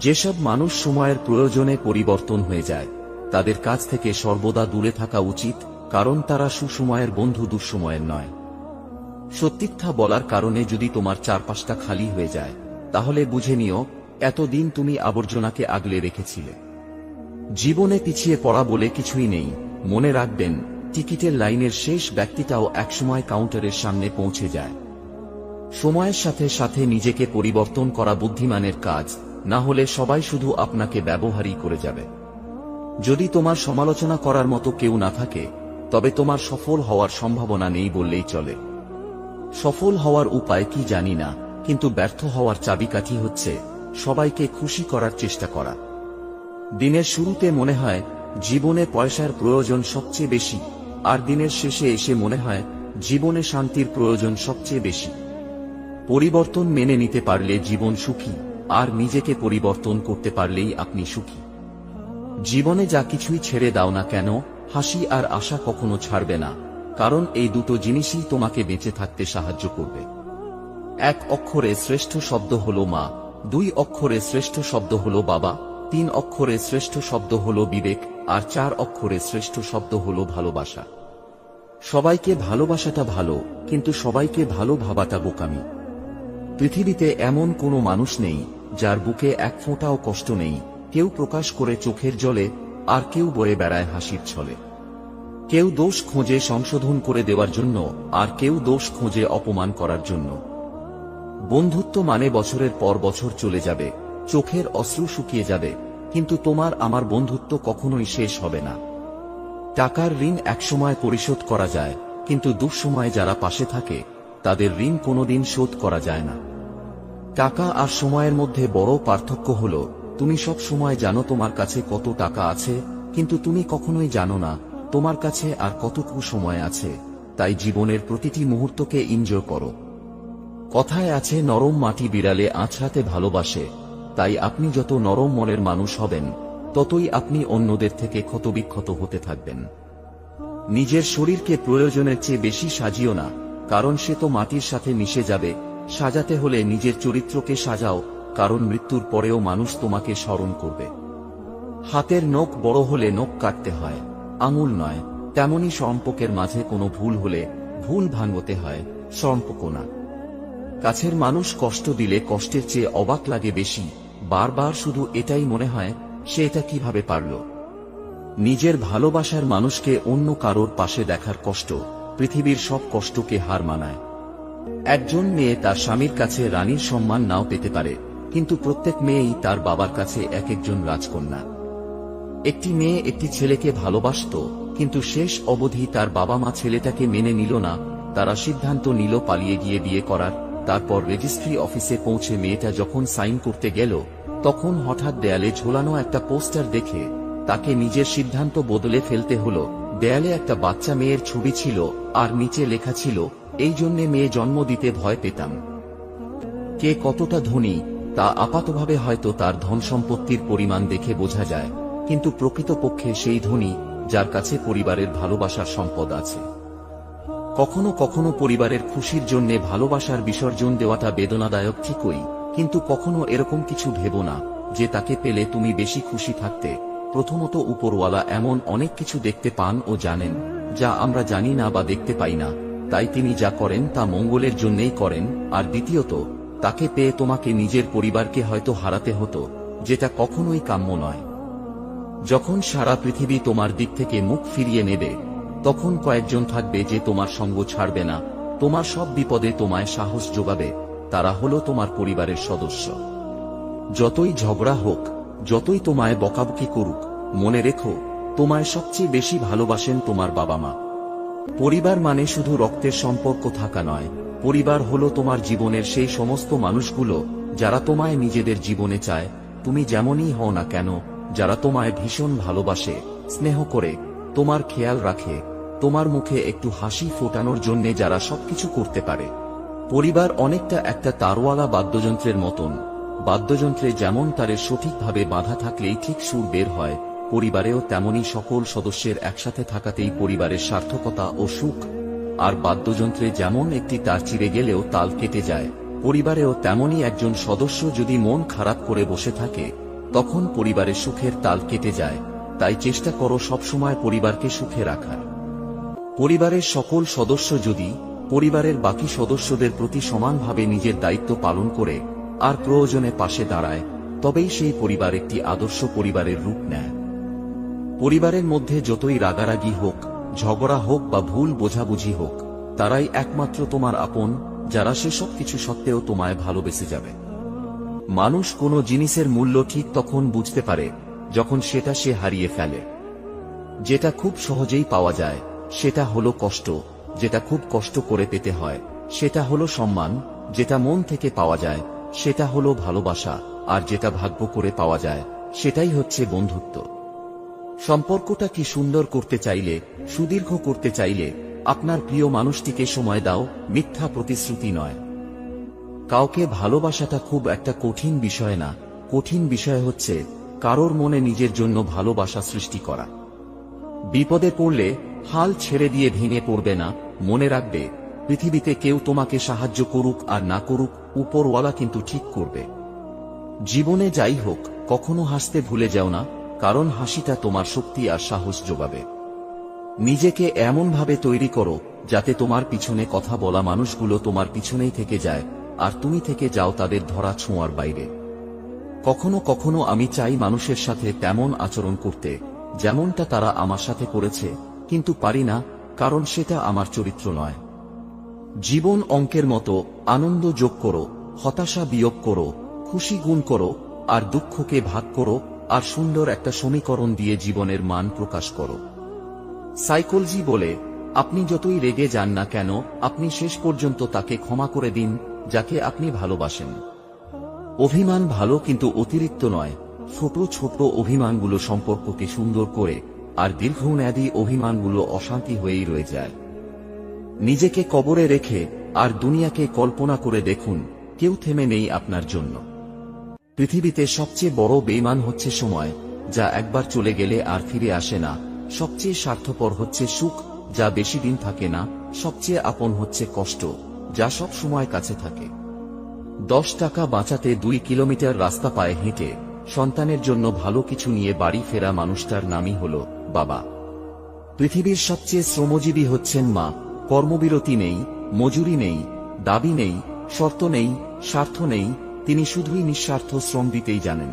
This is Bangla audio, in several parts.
যেসব মানুষ সময়ের প্রয়োজনে পরিবর্তন হয়ে যায়, তাদের কাছ থেকে সর্বদা দূরে থাকা উচিত, কারণ তারা সুসময়ের বন্ধু দুঃসময়ের নয়। সত্যিকথা বলার কারণে যদি তোমার চারপাশটা খালি হয়ে যায়, তাহলে বুঝে নিও, এতদিন তুমি আবর্জনাকে আগলে রেখেছিলে। জীবনে পিছিয়ে পড়া বলে কিছুই নেই, মনে রাখবেন, টিকিটের লাইনের শেষ ব্যক্তিটাও একসময় কাউন্টারের সামনে পৌঁছে যায়। সময়ের সাথে সাথে নিজেকে পরিবর্তন করা বুদ্ধিমানের কাজ না হলে সবাই শুধু আপনাকে ব্যবহারই করে যাবে। যদি তোমার সমালোচনা করার মতো কেউ না থাকে, তবে তোমার সফল হওয়ার সম্ভাবনা নেই বললেই চলে। সফল হওয়ার উপায় কি জানি না, কিন্তু ব্যর্থ হওয়ার চাবিকাঠি হচ্ছে সবাইকে খুশি করার চেষ্টা করা। দিনের শুরুতে মনে হয় জীবনে পয়সার প্রয়োজন সবচেয়ে বেশি, আর দিনের শেষে এসে মনে হয় জীবনে শান্তির প্রয়োজন সবচেয়ে বেশি। পরিবর্তন মেনে নিতে পারলে জীবন সুখী। আর নিজেকে পরিবর্তন করতে পারলেই আপনি সুখী। জীবনে যা কিছুই ছেড়ে দাও না কেন, হাসি আর আশা কখনো ছাড়বে না, কারণ এই দুটো জিনিসই তোমাকে বেঁচে থাকতে সাহায্য করবে। এক অক্ষরে শ্রেষ্ঠ শব্দ হল মা, দুই অক্ষরে শ্রেষ্ঠ শব্দ হল বাবা, তিন অক্ষরে শ্রেষ্ঠ শব্দ হল বিবেক, আর চার অক্ষরে শ্রেষ্ঠ শব্দ হল ভালোবাসা। সবাইকে ভালোবাসাটা ভালো, কিন্তু সবাইকে ভালো ভাবাটা বোকামি। পৃথিবীতে এমন কোনো মানুষ নেই যার বুকে এক ফোঁটাও কষ্ট নেই, কেউ প্রকাশ করে চোখের জলে, আর কেউ বয়ে বেড়ায় হাসির ছলে। কেউ দোষ খোঁজে সংশোধন করে দেওয়ার জন্য, আর কেউ দোষ খোঁজে অপমান করার জন্য। বন্ধুত্ব মানে বছরের পর বছর চলে যাবে, চোখের অশ্রু শুকিয়ে যাবে, কিন্তু তোমার আমার বন্ধুত্ব কখনোই শেষ হবে না। টাকার ঋণ একসময় পরিশোধ করা যায়, কিন্তু দুঃসময়ে যারা পাশে থাকে, তাদের ঋণ কোনোদিন শোধ করা যায় না। টাকা আর সময়ের মধ্যে বড় পার্থক্য হল, তুমি সব সময় জানো তোমার কাছে কত টাকা আছে, কিন্তু তুমি কখনোই জানো না, তোমার কাছে আর কতটুকু সময় আছে, তাই জীবনের প্রতিটি মুহূর্তকে এনজয় করো। কথায় আছে, নরম মাটি বিড়ালে আছড়াতে ভালোবাসে, তাই আপনি যত নরম মনের মানুষ হবেন, ততই আপনি অন্যদের থেকে ক্ষতবিক্ষত হতে থাকবেন। নিজের শরীরকে প্রয়োজনের চেয়ে বেশি সাজিও না, কারণ সে তো মাটির সাথে মিশে যাবে সাজাতে হলে নিজের চরিত্রকে সাজাও, কারণ মৃত্যুর পরেও মানুষ তোমাকে স্মরণ করবে। হাতের নখ বড় হলে নখ কাটতে হয়, আঙুল নয়, তেমনি সম্পর্কের মাঝে কোনো ভুল হলে ভুল ভাঙতে হয়, সম্পর্ক না। কাছের মানুষ কষ্ট দিলে কষ্টের চেয়ে অবাক লাগে বেশি, বারবার শুধু এটাই মনে হয় সে এটা কীভাবে পারল? নিজের ভালোবাসার মানুষকে অন্য কারোর পাশে দেখার কষ্ট, পৃথিবীর সব কষ্টকে হার মানায়। একজন মেয়ে তার স্বামীর কাছে রানীর সম্মান নাও পেতে পারে, কিন্তু প্রত্যেক মেয়েই তার বাবার কাছে এক একজন রাজকন্যা। একটি মেয়ে একটি ছেলেকে ভালোবাসত, কিন্তু শেষ অবধি তার বাবা মা ছেলেটাকে মেনে নিল না, তারা সিদ্ধান্ত নিল পালিয়ে গিয়ে বিয়ে করার, তারপর রেজিস্ট্রি অফিসে পৌঁছে মেয়েটা যখন সাইন করতে গেল, তখন হঠাৎ দেয়ালে ঝোলানো একটা পোস্টার দেখে তাকে নিজের সিদ্ধান্ত বদলে ফেলতে হলো। দেয়ালে একটা বাচ্চা মেয়ের ছবি ছিল, আর নিচে লেখা ছিল এই জন্যে মেয়ে জন্ম দিতে ভয় পেতাম। কে কতটা ধনী, তা আপাতভাবে হয়তো তার ধন সম্পত্তির পরিমাণ দেখে বোঝা যায়, কিন্তু প্রকৃতপক্ষে সেই ধনী, যার কাছে পরিবারের ভালোবাসার সম্পদ আছে। কখনো কখনো পরিবারের খুশির জন্যে ভালোবাসার বিসর্জন দেওয়াটা বেদনাদায়ক ঠিকই, কিন্তু কখনো এরকম কিছু ভেব না, যে তাকে পেলে তুমি বেশি খুশি থাকতে। প্রথমত উপরওয়ালা এমন অনেক কিছু দেখতে পান ও জানেন, যা আমরা জানি না বা দেখতে পাই না। তাই তিনি যা করেন তা মঙ্গলের জন্যেই করেন, আর দ্বিতীয়ত, তাকে পেয়ে তোমাকে নিজের পরিবারকে হয়তো হারাতে হতো, যেটা কখনোই কাম্য নয়। যখন সারা পৃথিবী তোমার দিক থেকে মুখ ফিরিয়ে নেবে, তখন কয়েকজন থাকবে যে তোমার সঙ্গ ছাড়বে না, তোমার সব বিপদে তোমায় সাহস যোগাবে, তারা হলো তোমার পরিবারের সদস্য। যতই ঝগড়া হোক, যতই তোমায় বকাবকি করুক, মনে রেখো, তোমায় সবচেয়ে বেশি ভালোবাসেন তোমার বাবা মা। পরিবার মানে শুধু রক্তের সম্পর্ক থাকা নয়, পরিবার হলো তোমার জীবনের সেই সমস্ত মানুষগুলো যারা তোমায় নিজেদের জীবনে চায়, তুমি যেমনই হও না কেন, যারা তোমায় ভীষণ ভালোবাসে, স্নেহ করে, তোমার খেয়াল রাখে, তোমার মুখে একটু হাসি ফোটানোর জন্য যারা সবকিছু করতে পারে। পরিবার অনেকটা একটা তারওয়ালা বাদ্যযন্ত্রের মতন, বাদ্যযন্ত্রে যেমন তারে সঠিকভাবে বাঁধা থাকলেই ঠিক সুর বের হয় পরিবারেও তেমনি সকল সদস্যের একসাথে থাকাতেই পরিবারের সার্থকতা ও সুখ। আর বাদ্যযন্ত্রে যেমন একটি তার চিরে গেলেও তাল কেটে যায়, পরিবারেও তেমনই একজন সদস্য যদি মন খারাপ করে বসে থাকে, তখন পরিবারের সুখের তাল কেটে যায়। তাই চেষ্টা করো সবসময় পরিবারকে সুখে রাখার। পরিবারের সকল সদস্য যদি পরিবারের বাকি সদস্যদের প্রতি সমানভাবে নিজের দায়িত্ব পালন করে, আর প্রয়োজনে পাশে দাঁড়ায়, তবেই সেই পরিবার একটি আদর্শ পরিবারের রূপ নেয়। পরিবারের মধ্যে যতই রাগারাগি হোক, ঝগড়া হোক বা ভুল বোঝাবুঝি হোক, তারাই একমাত্র তোমার আপন, যারা সেসব কিছু সত্ত্বেও তোমায় ভালোবেসে যাবে। মানুষ কোনো জিনিসের মূল্য ঠিক তখন বুঝতে পারে, যখন সেটা সে হারিয়ে ফেলে। যেটা খুব সহজেই পাওয়া যায়, সেটা হলো কষ্ট, যেটা খুব কষ্ট করে পেতে হয়, সেটা হলো সম্মান, যেটা মন থেকে পাওয়া যায়, সেটা হলো ভালোবাসা, আর যেটা ভাগ্য করে পাওয়া যায়, সেটাই হচ্ছে বন্ধুত্ব। সম্পর্কটা কি সুন্দর করতে চাইলে, সুদীর্ঘ করতে চাইলে, আপনার প্রিয় মানুষটিকে সময় দাও, মিথ্যা প্রতিশ্রুতি নয়। কাউকে ভালোবাসাটা খুব একটা কঠিন বিষয় না। কঠিন বিষয় হচ্ছে, কারোর মনে নিজের জন্য ভালোবাসা সৃষ্টি করা। বিপদে পড়লে, হাল ছেড়ে দিয়ে ভেঙে পড়বে না, মনে রাখবে, পৃথিবীতে কেউ তোমাকে সাহায্য করুক আর না করুক, উপরওয়ালা কিন্তু ঠিক করবে। জীবনে যাই হোক, কখনো হাসতে ভুলে যাও না কারণ হাসিটা তোমার শক্তি আর সাহস যোগাবে। নিজেকে এমনভাবে তৈরি করো, যাতে তোমার পিছনে কথা বলা মানুষগুলো তোমার পিছনেই থেকে যায়, আর তুমি থেকে যাও তাদের ধরা ছোঁয়ার বাইরে। কখনো কখনো আমি চাই মানুষের সাথে তেমন আচরণ করতে, যেমনটা তারা আমার সাথে করেছে, কিন্তু পারি না, কারণ সেটা আমার চরিত্র নয়। জীবন অঙ্কের মতো, আনন্দ যোগ করো, হতাশা বিয়োগ করো, খুশি গুণ করো, আর দুঃখকে ভাগ করো আর সুন্দর একটা সমীকরণ দিয়ে জীবনের মান প্রকাশ করো। সাইকোলজি বলে, আপনি যতই রেগে যান না কেন, আপনি শেষ পর্যন্ত তাকে ক্ষমা করে দিন, যাকে আপনি ভালোবাসেন। অভিমান ভালো কিন্তু অতিরিক্ত নয়। ছোট ছোট অভিমানগুলো সম্পর্ককে সুন্দর করে, আর দীর্ঘমেয়াদী অভিমানগুলো অশান্তি হয়েই রয়ে যায়। নিজেকে কবরে রেখে, আর দুনিয়াকে কল্পনা করে দেখুন, কেউ থেমে নেই আপনার জন্য। পৃথিবীতে সবচেয়ে বড় বেইমান হচ্ছে সময়, যা একবার চলে গেলে আর ফিরে আসে না। সবচেয়ে স্বার্থপর হচ্ছে সুখ, যা বেশি দিন থাকে না। সবচেয়ে আপন হচ্ছে কষ্ট, যা সব সময় কাছে থাকে। দশ টাকা বাঁচাতে দুই কিলোমিটার রাস্তা পায়ে হেঁটে, সন্তানের জন্য ভালো কিছু নিয়ে বাড়ি ফেরা মানুষটার নামই হল বাবা। পৃথিবীর সবচেয়ে শ্রমজীবী হচ্ছেন মা। কর্মবিরতি নেই, মজুরি নেই, দাবি নেই, শর্ত নেই, স্বার্থ নেই তিনি শুধুই নিঃস্বার্থ শ্রম দিতেই জানেন।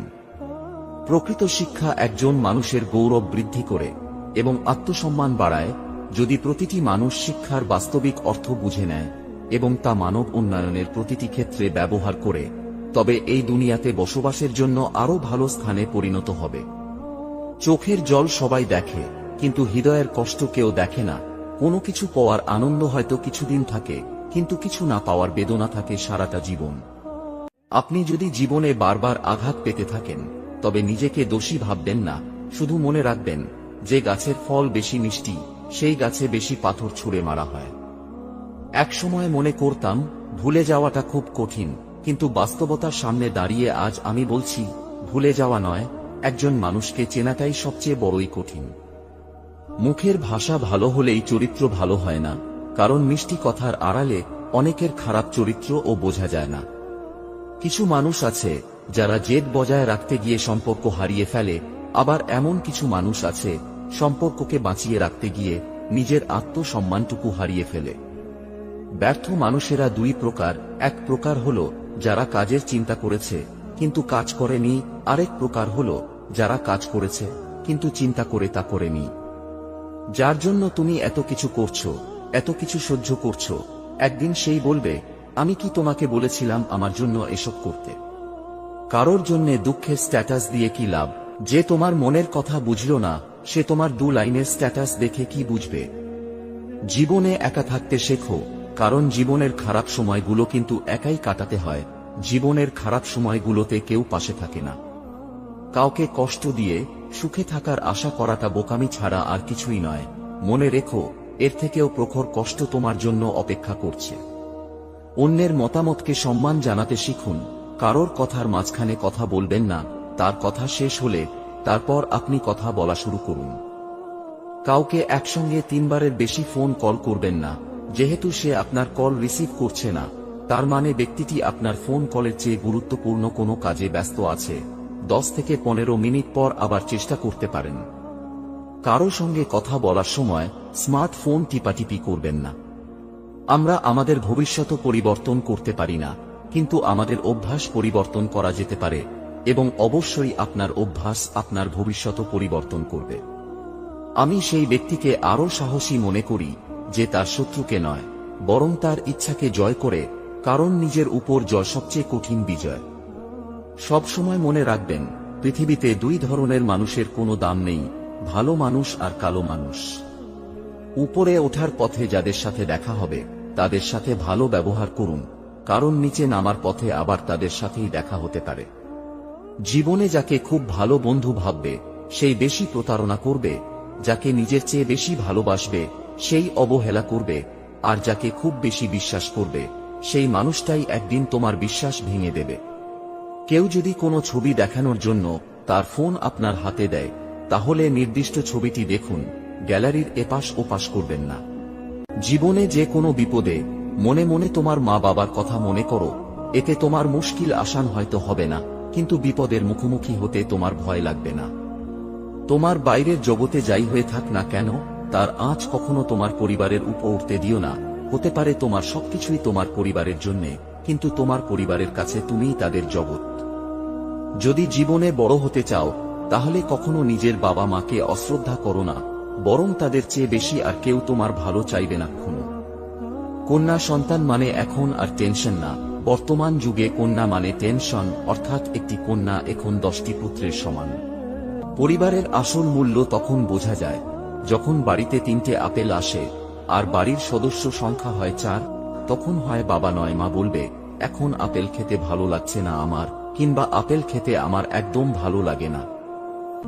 প্রকৃত শিক্ষা একজন মানুষের গৌরব বৃদ্ধি করে এবং আত্মসম্মান বাড়ায় যদি প্রতিটি মানুষ শিক্ষার বাস্তবিক অর্থ বুঝে নেয় এবং তা মানব উন্নয়নের প্রতিটি ক্ষেত্রে ব্যবহার করে, তবে এই দুনিয়াতে বসবাসের জন্য আরও ভালো স্থানে পরিণত হবে। চোখের জল সবাই দেখে, কিন্তু হৃদয়ের কষ্ট কেউ দেখে না। কোনো কিছু পাওয়ার আনন্দ হয়তো কিছুদিন থাকে, কিন্তু কিছু না পাওয়ার বেদনা থাকে সারাটা জীবন। আপনি যদি জীবনে বারবার আঘাত পেতে থাকেন, তবে নিজেকে দোষী ভাববেন না, শুধু মনে রাখবেন, যে গাছের ফল বেশি মিষ্টি, সেই গাছে বেশি পাথর ছুঁড়ে মারা হয়। একসময় মনে করতাম, ভুলে যাওয়াটা খুব কঠিন, কিন্তু বাস্তবতার সামনে দাঁড়িয়ে আজ আমি বলছি, ভুলে যাওয়া নয়, একজন মানুষকে চেনাটাই সবচেয়ে বড়ই কঠিন। মুখের ভাষা ভালো হলেই চরিত্র ভালো হয় না, কারণ মিষ্টি কথার আড়ালে অনেকের খারাপ চরিত্র ও বোঝা যায় না। কিছু মানুষ আছে, যারা জেদ বজায় রাখতে গিয়ে সম্পর্ক হারিয়ে ফেলে, আবার এমন কিছু মানুষ আছে, সম্পর্ককে বাঁচিয়ে রাখতে গিয়ে নিজের আত্মসম্মানটুকু হারিয়ে ফেলে। ব্যর্থ মানুষেরা দুই প্রকার, এক প্রকার হল যারা কাজের চিন্তা করেছে, কিন্তু কাজ করেনি, আরেক প্রকার হল যারা কাজ করেছে, কিন্তু চিন্তা করে তা করেনি। যার জন্য তুমি এত কিছু করছ, এত কিছু সহ্য করছ, একদিন সেই বলবে আমি কি তোমাকে বলেছিলাম আমার জন্য এসব করতে? কারোর জন্যে দুঃখের স্ট্যাটাস দিয়ে কি লাভ? যে তোমার মনের কথা বুঝল না, সে তোমার দু লাইনের স্ট্যাটাস দেখে কি বুঝবে? জীবনে একা থাকতে শেখো, কারণ জীবনের খারাপ সময়গুলো কিন্তু একাই কাটাতে হয়। জীবনের খারাপ সময়গুলোতে কেউ পাশে থাকে না। কাউকে কষ্ট দিয়ে, সুখে থাকার আশা করাটা বোকামি ছাড়া আর কিছুই নয়। মনে রেখো, এর থেকেও প্রখর কষ্ট তোমার জন্য অপেক্ষা করছে। অন্যের মতামতকে সম্মান জানাতে শিখুন। কারোর কথার মাঝখানে কথা বলবেন না, তার কথা শেষ হলে তারপর আপনি কথা বলা শুরু করুন। কাউকে একসঙ্গে তিনবারের বেশি ফোন কল করবেন না, যেহেতু সে আপনার কল রিসিভ করছে না, তার মানে ব্যক্তিটি আপনার ফোন কলের চেয়ে গুরুত্বপূর্ণ কোনো কাজে ব্যস্ত আছে। দশ থেকে পনেরো মিনিট পর আবার চেষ্টা করতে পারেন। কারও সঙ্গে কথা বলার সময় স্মার্টফোন টিপাটিপি করবেন না। আমরা আমাদের ভবিষ্যৎ পরিবর্তন করতে পারি না, কিন্তু আমাদের অভ্যাস পরিবর্তন করা যেতে পারে, এবং অবশ্যই আপনার অভ্যাস আপনার ভবিষ্যৎ পরিবর্তন করবে। আমি সেই ব্যক্তিকে আরও সাহসী মনে করি, যে তার শত্রুকে নয়, বরং তার ইচ্ছাকে জয় করে, কারণ নিজের উপর জয় সবচেয়ে কঠিন বিজয়। সবসময় মনে রাখবেন, পৃথিবীতে দুই ধরনের মানুষের কোনো দাম নেই, ভালো মানুষ আর কালো মানুষ। উপরে ওঠার পথে যাদের সাথে দেখা হবে তাদের সাথে ভালো ব্যবহার করুন, কারণ নিচে নামার পথে আবার তাদের সাথেই দেখা হতে পারে। জীবনে যাকে খুব ভালো বন্ধু ভাববে, সেই বেশি প্রতারণা করবে, যাকে নিজের চেয়ে বেশি ভালোবাসবে, সেই অবহেলা করবে, আর যাকে খুব বেশি বিশ্বাস করবে, সেই মানুষটাই একদিন তোমার বিশ্বাস ভেঙে দেবে। কেউ যদি কোনো ছবি দেখানোর জন্য তার ফোন আপনার হাতে দেয়, তাহলে নির্দিষ্ট ছবিটি দেখুন, গ্যালারির এপাশ ওপাশ করবেন না। জীবনে যে কোনো বিপদে, মনে মনে তোমার মা বাবার কথা মনে করো, এতে তোমার মুশকিল আসান হয়তো হবে না, কিন্তু বিপদের মুখোমুখি হতে তোমার ভয় লাগবে না। তোমার বাইরের জগতে যাই হয়ে থাক না কেন, তার আঁচ কখনো তোমার পরিবারের উপর উঠতে দিও না, হতে পারে তোমার সবকিছুই তোমার পরিবারের জন্যে, কিন্তু তোমার পরিবারের কাছে তুমিই তাদের জগৎ। যদি জীবনে বড় হতে চাও, তাহলে কখনো নিজের বাবা মাকে অশ্রদ্ধা করো না বরং তাদের চেয়ে বেশি আর কেউ তোমার ভালো চাইবে না কখনো কন্যা সন্তান মানে এখন আর টেনশন না। বর্তমান যুগে কন্যা মানে টেনশন, অর্থাৎ একটি কন্যা এখন দশটি পুত্রের সমান। পরিবারের আসল মূল্য তখন বোঝা যায়। যখন বাড়িতে তিনটে আপেল আসে আর বাড়ির সদস্য সংখ্যা হয় চার, তখন হয় বাবা নয়, মা বলবে, এখন আপেল খেতে ভালো লাগছে না আমার, কিংবা আপেল খেতে আমার একদম ভালো লাগে না।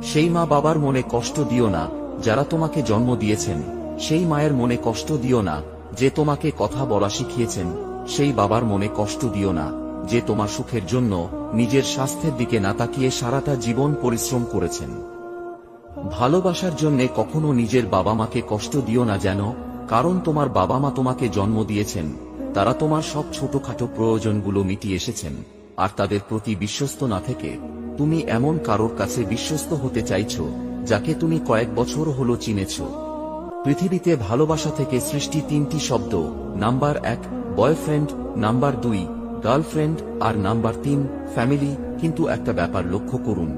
সেই মা বাবার মনে কষ্ট দিও না যারা তোমাকে জন্ম দিয়েছেন, সেই মায়ের মনে কষ্ট দিও না, যে তোমাকে কথা বলা শিখিয়েছেন, সেই বাবার মনে কষ্ট দিও না, যে তোমার সুখের জন্য নিজের স্বাস্থ্যের দিকে না তাকিয়ে সারাটা জীবন পরিশ্রম করেছেন। ভালোবাসার জন্যে কখনো নিজের বাবা মাকে কষ্ট দিও না যেন, কারণ তোমার বাবা মা তোমাকে জন্ম দিয়েছেন, তারা তোমার সব ছোটখাটো প্রয়োজনগুলো মিটিয়ে এসেছেন, আর তাদের প্রতি বিশ্বস্ত না থেকে, তুমি এমন কারোর কাছে বিশ্বস্ত হতে চাইছ যাকে তুমি কয়েক বছর হলো চিনেছ। পৃথিবীতে ভালোবাসা থেকে সৃষ্টি তিনটি শব্দ, নাম্বার এক, বয়ফ্রেন্ড, নাম্বার দুই, গার্লফ্রেন্ড, আর নাম্বার তিন, ফ্যামিলি, কিন্তু একটা ব্যাপার লক্ষ্য করুন,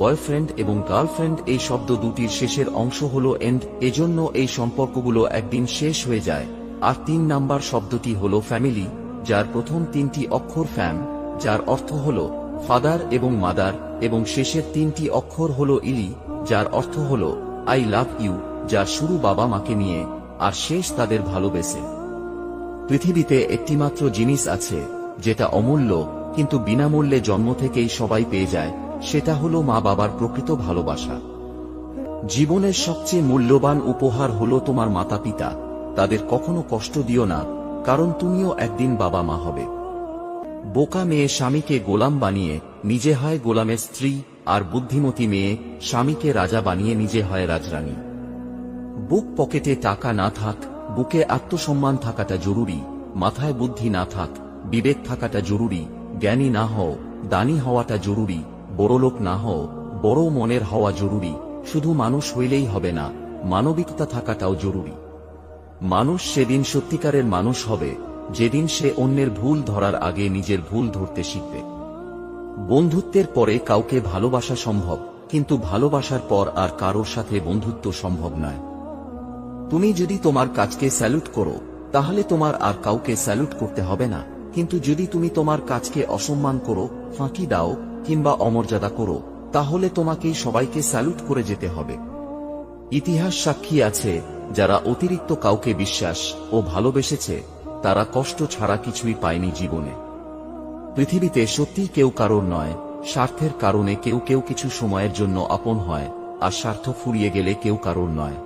বয়ফ্রেন্ড এবং গার্লফ্রেন্ড এই শব্দ দুটির শেষের অংশ হল এন্ড, এজন্য এই সম্পর্কগুলো একদিন শেষ হয়ে যায়, আর তিন নাম্বার শব্দটি হল ফ্যামিলি, যার প্রথম তিনটি অক্ষর ফ্যাম, যার অর্থ হল, ফাদার এবং মাদার, এবং শেষের তিনটি অক্ষর হল ইলি যার অর্থ হল আই লাভ ইউ যার শুরু বাবা মাকে নিয়ে, আর শেষ তাদের ভালোবেসে। পৃথিবীতে একটিমাত্র জিনিস আছে, যেটা অমূল্য, কিন্তু বিনামূল্যে জন্ম থেকেই সবাই পেয়ে যায়, সেটা হলো মা বাবার প্রকৃত ভালোবাসা। জীবনের সবচেয়ে মূল্যবান উপহার হলো তোমার মাতা পিতা তাদের কখনো কষ্ট দিও না, কারণ তুমিও একদিন বাবা মা হবে। বোকা মেয়ে স্বামীকে গোলাম বানিয়ে, নিজে হয় গোলামের স্ত্রী আর বুদ্ধিমতী মেয়ে স্বামীকে রাজা বানিয়ে নিজে হয় রাজরানী। বুক পকেটে টাকা না থাক, বুকে আত্মসম্মান থাকাটা জরুরি, মাথায় বুদ্ধি না থাক, বিবেক থাকাটা জরুরি, জ্ঞানী না হও, দানি হওয়াটা জরুরি, বড়লোক না হও, বড় মনের হওয়া জরুরি, শুধু মানুষ হইলেই হবে না, মানবিকতা থাকাটাও জরুরি। মানুষ সেদিন সত্যিকারের মানুষ হবে, যেদিন সে অন্যের ভুল ধরার আগে নিজের ভুল ধরতে শিখবে। বন্ধুত্বের পরে কাউকে ভালোবাসা সম্ভব, কিন্তু ভালোবাসার পর আর কারোর সাথে বন্ধুত্ব সম্ভব নয়। তুমি যদি তোমার কাজকে স্যালুট করো, তাহলে তোমার আর কাউকে স্যালুট করতে হবে না। কিন্তু যদি তুমি তোমার কাজকে অসম্মান করো, ফাঁকি দাও, কিংবা অমর্যাদা করো, তাহলে তোমাকেই সবাইকে স্যালুট করে যেতে হবে। ইতিহাস সাক্ষী আছে, যারা অতিরিক্ত কাউকে বিশ্বাস ও ভালোবেসেছে, তারা কষ্ট ছাড়া কিছুই পায়নি জীবনে। পৃথিবীতে সত্যি কেউ কারোর নয়, স্বার্থের কারণে কেউ কেউ কিছু সময়ের জন্য আপন হয়, আর স্বার্থ ফুরিয়ে গেলে কেউ কারোর নয়।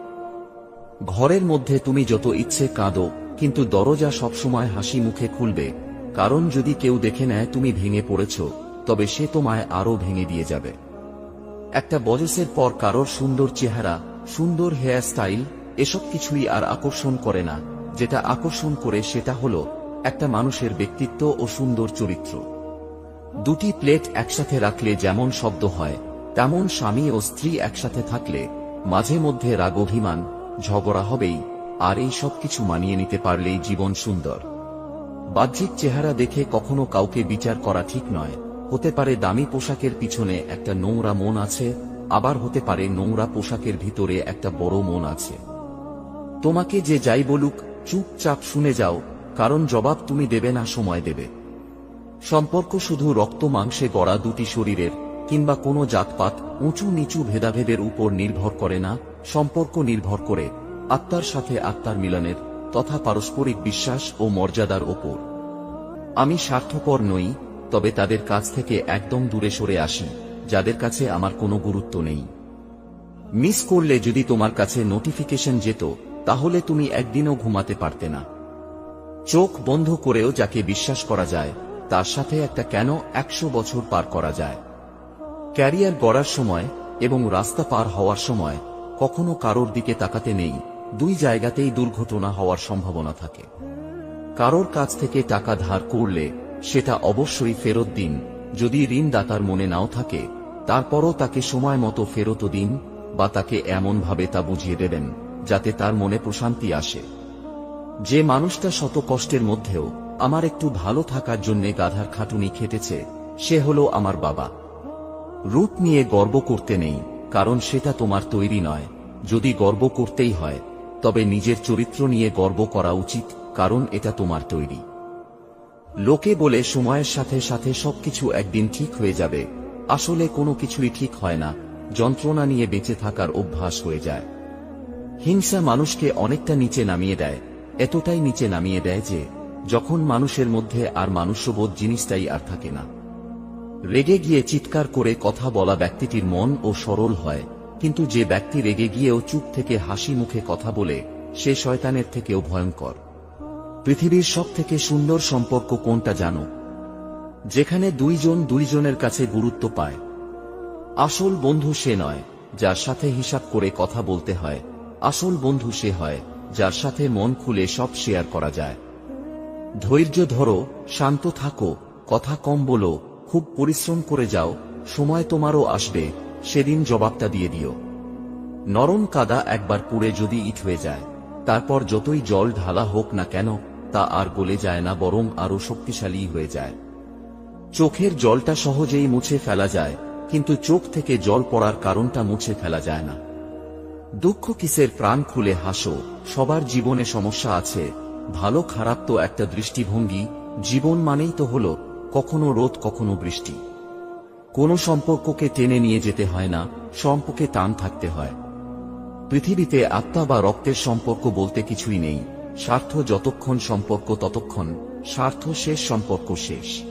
ঘরের মধ্যে তুমি যত ইচ্ছে কাঁদো, কিন্তু দরজা সবসময় হাসি মুখে খুলবে, কারণ যদি কেউ দেখে নেয় তুমি ভেঙে পড়েছ, তবে সে তোমায় আরও ভেঙে দিয়ে যাবে। একটা বয়সের পর কারোর সুন্দর চেহারা, সুন্দর হেয়ার স্টাইল, এসব কিছুই আর আকর্ষণ করে না, যেটা আকর্ষণ করে সেটা হলো একটা মানুষের ব্যক্তিত্ব ও সুন্দর চরিত্র। দুটি প্লেট একসাথে রাখলে যেমন শব্দ হয়, তেমন স্বামী ও স্ত্রী একসাথে থাকলে মাঝে মধ্যে রাগ, অভিমান, ঝগড়া হবেই, আর এই সব কিছু মানিয়ে নিতে পারলেই জীবন সুন্দর। বাহ্যিক চেহারা দেখে কখনো কাউকে বিচার করা ঠিক নয়। হতে পারে দামি পোশাকের পিছনে একটা নোংরা মন আছে, আবার হতে পারে নোংরা পোশাকের ভিতরে একটা বড় মন আছে। তোমাকে যে যাই বলুক, চুপচাপ শুনে যাও কারণ জবাব তুমি দেবে না, সময় দেবে। সম্পর্ক শুধু রক্ত, মাংসে গড়া দুটি শরীরের কিংবা কোনো জাতপাত উঁচু নিচু ভেদাভেদের উপর নির্ভর করে না, সম্পর্ক নির্ভর করে আত্মার সাথে আত্মার মিলনের তথা পারস্পরিক বিশ্বাস ও মর্যাদার ওপর। আমি স্বার্থপর নই, তবে তাদের কাছ থেকে একদম দূরে সরে আসি, যাদের কাছে আমার কোনো গুরুত্ব নেই। মিস করলে যদি তোমার কাছে নোটিফিকেশন যেত, তাহলে তুমি একদিনও ঘুমাতে পারতে না। চোখ বন্ধ করেও যাকে বিশ্বাস করা যায়, তার সাথে একটা কেন একশো বছর পার করা যায়। ক্যারিয়ার গড়ার সময় এবং রাস্তা পার হওয়ার সময় কখনো কারোর দিকে তাকাতে নেই, দুই জায়গাতেই দুর্ঘটনা হওয়ার সম্ভাবনা থাকে। কারোর কাছ থেকে টাকা ধার করলে সেটা অবশ্যই ফেরত দিন, যদি ঋণদাতার মনে নাও থাকে, তারপরও তাকে সময় মতো ফেরত দিন বা তাকে এমনভাবে তা বুঝিয়ে দেবেন, যাতে তার মনে প্রশান্তি আসে। যে মানুষটা শত কষ্টের মধ্যেও আমার একটু ভালো থাকার জন্যে গাধার খাটুনি খেটেছে, সে হলো আমার বাবা। রূপ নিয়ে গর্ব করতে নেই, কারণ সেটা তোমার তৈরি নয়। যদি গর্ব করতেই হয়, তবে নিজের চরিত্র নিয়ে গর্ব করা উচিত, কারণ এটা তোমার তৈরি। লোকে বলে সময়ের সাথে সাথে সবকিছু একদিন ঠিক হয়ে যাবে। আসলে কোনো কিছুই ঠিক হয় না, যন্ত্রণা নিয়ে বেঁচে থাকার অভ্যাস হয়ে যায়। হিংসা মানুষকে অনেকটা নিচে নামিয়ে দেয়। এতটাই নিচে নামিয়ে দেয় যে, যখন মানুষের মধ্যে আর মানুষ্যবোধ জিনিসটাই আর থাকে না। রেগে গিয়ে চিৎকার করে কথা বলা ব্যক্তিটির মন ও সরল হয়, কিন্তু যে ব্যক্তি রেগে গিয়েও চুপ থেকে হাসি মুখে কথা বলে, সে শয়তানের থেকেও ভয়ঙ্কর। পৃথিবীর সব থেকে সুন্দর সম্পর্ক কোনটা জানো? যেখানে দুইজন দুইজনের কাছে গুরুত্ব পায়। আসল বন্ধু সে নয়, যার সাথে হিসাব করে কথা বলতে হয়, আসল বন্ধু সে হয় যার সাথে মন খুলে সব শেয়ার করা যায়। ধৈর্য ধরো, শান্ত থাকো, কথা কম বলো, খুব পরিশ্রম করে যাও, সময় তোমারও আসবে, সেদিন জবাবটা দিয়ে দিও। নরম কাদা একবার পুড়ে যদি ইট হয়ে যায়, তারপর যতই জল ঢালা হোক না কেন, তা আর গলে যায় না, বরং আরও শক্তিশালী হয়ে যায়। চোখের জলটা সহজেই মুছে ফেলা যায়, কিন্তু চোখ থেকে জল পড়ার কারণটা মুছে ফেলা যায় না। দুঃখ কিসের প্রাণ খুলে হাসো, সবার জীবনে সমস্যা আছে, ভালো খারাপ তো একটা দৃষ্টিভঙ্গি, জীবন মানেই তো হল কখনো রোদ, কখনো বৃষ্টি। কোনো সম্পর্ককে টেনে নিয়ে যেতে হয় না, সম্পর্কে টান থাকতে হয়। পৃথিবীতে আত্মা বা রক্তের সম্পর্ক বলতে কিছুই নেই, স্বার্থ যতক্ষণ সম্পর্ক ততক্ষণ, স্বার্থ শেষ, সম্পর্ক শেষ।